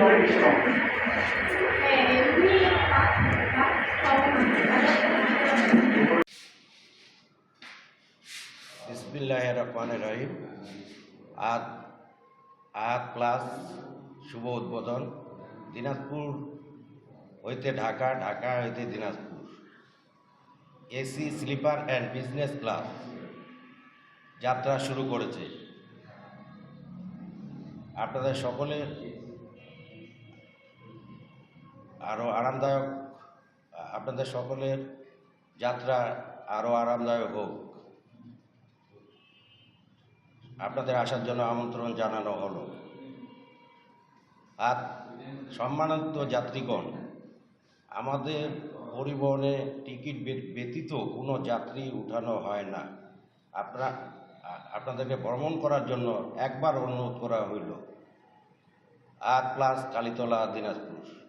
পরিবেশন বিসমিল্লাহ রহমান ক্লাস শুভ উদ্বোধন। দিনাজপুর হইতে ঢাকা ঢাকা হইতে Dinajpur. AC sleeper and business class যাত্রা শুরু করেছে। আপনাদের সকলের আরও আরামদায়ক আপনাদের সকলের যাত্রা আরও আরামদায়ক হোক। আপনাদের আসার জন্য আমন্ত্রণ জানানো হলো। আর সম্মানিত যাত্রীগণ, আমাদের পরিবহনে টিকিট ব্যতীত কোনো যাত্রী উঠানো হয় না। আপনারা আপনাদেরকে ভ্রমণ করার জন্য একবার অনুরোধ করা হইল। আর প্লাস কালীতলা, দিনাজপুর।